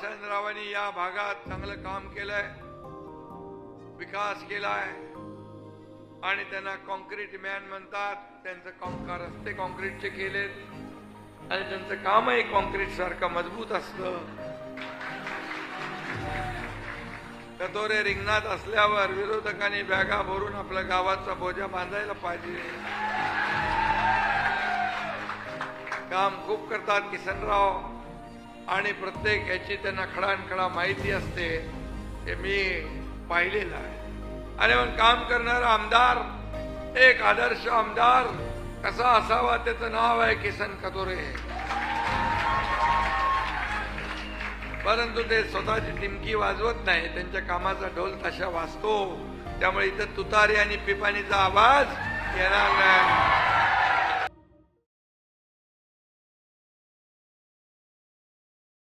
किसनरावांनी या भागात चांगलं काम केलंय विकास केलाय आणि त्यांना कॉन्क्रीट मॅन म्हणतात. त्यांचं कॉन- असते रस्ते कॉन्क्रीटचे केलेत. आणि त्यांचं कामही कॉन्क्रीट सारखं मजबूत असतं. कतोरे रिंगणात असल्यावर विरोधकांनी बॅगा भरून आपल्या गावाचा बोजा बांधायला पाहिजे. काम खूप करतात किसनराव. आणि प्रत्येक ह्याची त्यांना खडानखडा माहिती असते हे मी पाहिलेलं आहे. आणि मग काम करणारा आमदार एक आदर्श आमदार कसा असावा त्याचं नाव आहे किसन कतोरे परंतु ते स्वतःची टिमकी वाजवत नाही त्यांच्या कामाचा ढोल तशा वाजतो त्यामुळे इथं तुतारी आणि पिपाणीचा आवाज येणार नाही.